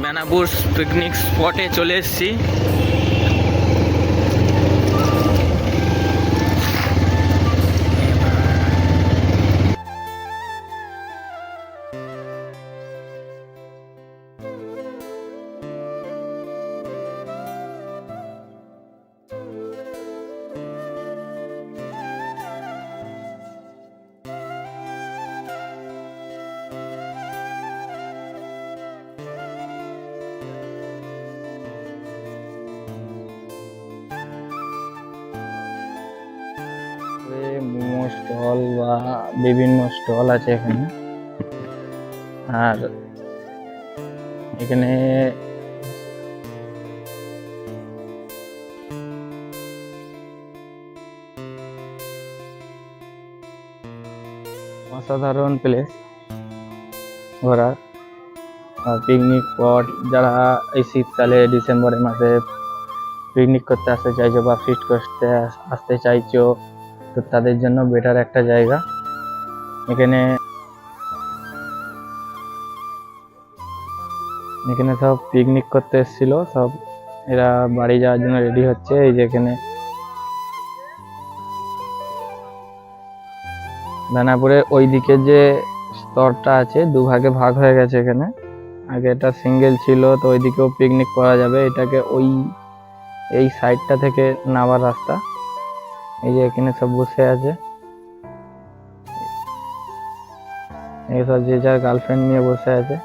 Benapur picnic স্পটে চলে এসেছি। স্টল বা বিভিন্ন স্টল আছে এখানে। আর এখানে অসাধারণ প্লেস ঘোরার। পিকনিক স্পট যারা এই শীতকালে ডিসেম্বরের মাসে পিকনিক করতে আসতে চাইছো বা ফিস্ট করতে আসতে চাইছো তো তাদের জন্য বেটার একটা জায়গা। এখানে এখানে সব পিকনিক করতে এসেছিল, সব এরা বাড়ি যাওয়ার জন্য রেডি হচ্ছে, এই যে এখানে দানাপুরে ওই দিকে যে স্তরটা আছে, দুভাগে ভাগ হয়ে গেছে এখানে। আগে এটা সিঙ্গেল ছিল, তো ওইদিকেও পিকনিক করা যাবে, এটাকে ওই, এই সাইডটা থেকে নামার রাস্তা। এই যে এখানে সব বসে আছে। এই সব যে যার গার্লফ্রেন্ড নিয়ে বসে আছে।